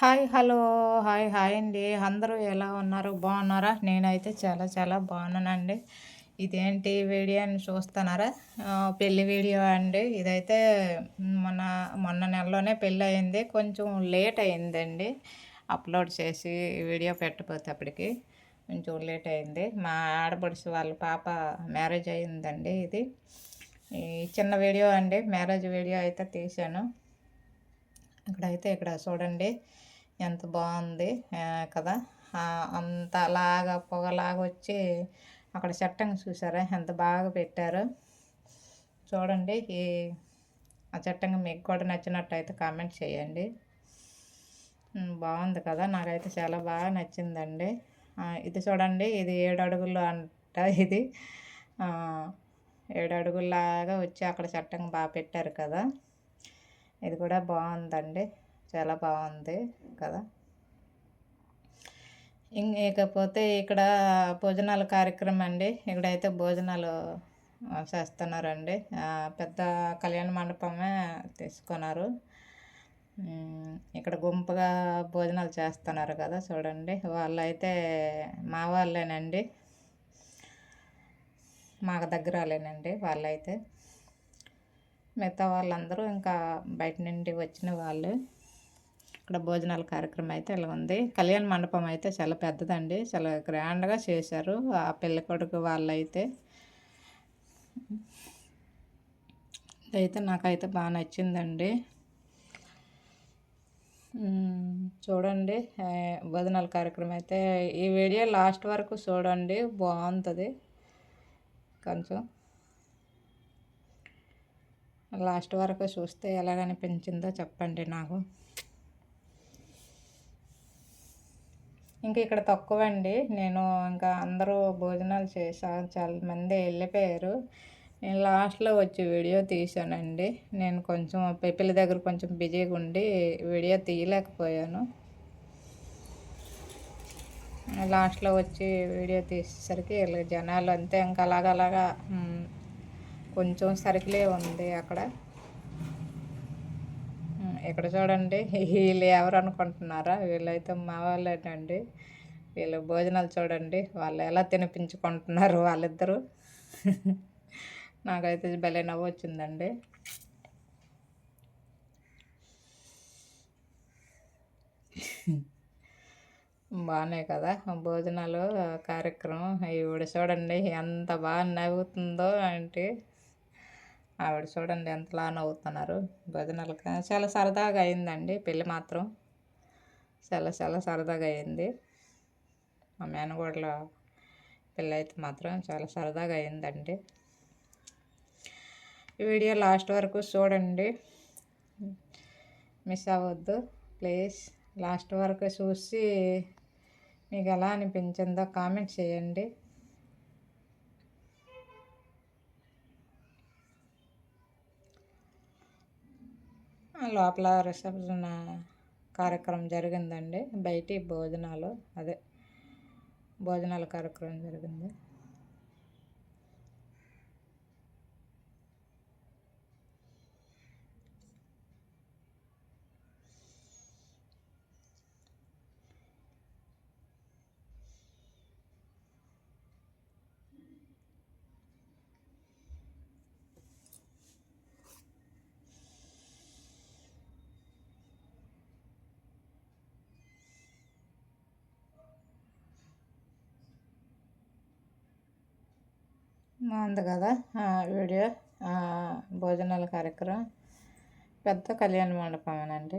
Hi hello. Hi hi అండి. అందరూ ఎలా ఉన్నారు? బాగున్నారా? నేనైతే చాలా చాలా బాగున్నానండి. ఇదేంటి వీడియో అని చూస్తున్నారా? పెళ్ళి వీడియో అండి. ఇదైతే మొన్న మొన్న నెలలోనే పెళ్ళి అయింది. కొంచెం లేట్ అయిందండి. అప్లోడ్ చేసి వీడియో పెట్టబోతేప్పటికి కొంచెం లేట్ అయింది. మా ఆడపడుచు వాళ్ళ పాప మ్యారేజ్ అయిందండి ఇది. ఈ చిన్న వీడియో అండి. మ్యారేజ్ వీడియో అయితే తీశాను. ఇక్కడైతే ఇక్కడ చూడండి. ఎంత బాగుంది కదా? అంత అలాగా పొగలాగా వచ్చి అక్కడ చట్టంగా చూసారా? ఎంత బాగా పెట్టారు. చూడండి ఈ ఆ చట్టంగా మీకు కూడా నచ్చినట్టయితే కామెంట్ చేయండి. బాగుంది కదా? నాకైతే చాలా బాగా నచ్చిందండి. ఇది చూడండి ఇది ఏడు అడుగులు అంట ఇది. ఏడు అడుగుల్లాగా వచ్చి అక్కడ చట్టంగా బాగా పెట్టారు కదా? ఇది కూడా బాగుందండి. చాలా బాగుంది కదా. ఇకపోతే ఇక్కడ భోజనాల కార్యక్రమం అండి. ఇక్కడైతే భోజనాలు చేస్తున్నారండి. పెద్ద కళ్యాణ మండపమే తీసుకున్నారు. ఇక్కడ గుంపుగా భోజనాలు చేస్తున్నారు కదా చూడండి. వాళ్ళైతే మా వాళ్ళేనండి. మాకు దగ్గర వాళ్ళేనండి వాళ్ళైతే. మిగతా వాళ్ళందరూ ఇంకా బయట నుండి వచ్చిన వాళ్ళు. ఇక్కడ భోజనాల కార్యక్రమం అయితే ఇలా ఉంది. కళ్యాణ మండపం అయితే చాలా పెద్దదండి. చాలా గ్రాండ్గా చేశారు ఆ పెళ్ళి కొడుకు వాళ్ళైతే. అయితే నాకైతే బాగా నచ్చిందండి. చూడండి భోజనాల కార్యక్రమం అయితే ఈ వీడియో లాస్ట్ వరకు చూడండి బాగుంటుంది. కొంచెం లాస్ట్ వరకు చూస్తే ఎలాగనిపించిందో చెప్పండి నాకు. ఇంకా ఇక్కడ తక్కువ అండి నేను ఇంకా అందరూ భోజనాలు చేశాను చాలా మంది వెళ్ళిపోయారు. నేను లాస్ట్లో వచ్చి వీడియో తీశానండి. నేను కొంచెం పెళ్ళి దగ్గర కొంచెం బిజీగా ఉండి వీడియో తీయలేకపోయాను. లాస్ట్లో వచ్చి వీడియో తీసేసరికి జనాలు అంతే ఇంకా అలాగలాగా కొంచెం సరికిలే ఉంది అక్కడ. ఇక్కడ చూడండి? వీళ్ళు ఎవరు అనుకుంటున్నారా? వీళ్ళైతే మా వాళ్ళేనండి. వీళ్ళు భోజనాలు చూడండి. వాళ్ళు ఎలా తినిపించుకుంటున్నారు వాళ్ళిద్దరూ? నాకైతే భలే నవ్వు వచ్చిందండి. బాగున్నాయి కదా? భోజనాలు కార్యక్రమం ఇవిడ చూడండి ఎంత బాగా నవ్వుతుందో అంటే ఆవిడ చూడండి ఎంతలా నవ్వుతున్నారు భజనలకు చాలా సరదాగా అయిందండి. పెళ్ళి మాత్రం చాలా చాలా సరదాగా అయింది. మా మేనగోడల పెళ్ళి అయితే మాత్రం చాలా సరదాగా అయిందండి. ఈ వీడియో లాస్ట్ వరకు చూడండి. మిస్ అవ్వద్దు. ప్లీజ్ లాస్ట్ వరకు చూసి మీకు ఎలా అనిపించిందో కామెంట్ చేయండి. లోపల రిసెప్షన్ కార్యక్రమం జరిగిందండి. బయటి భోజనాలు అదే భోజనాల కార్యక్రమం జరిగింది. బాగుంది కదా వీడియో భోజనాల కార్యక్రమం పెద్ద కళ్యాణ మండపమేనండి.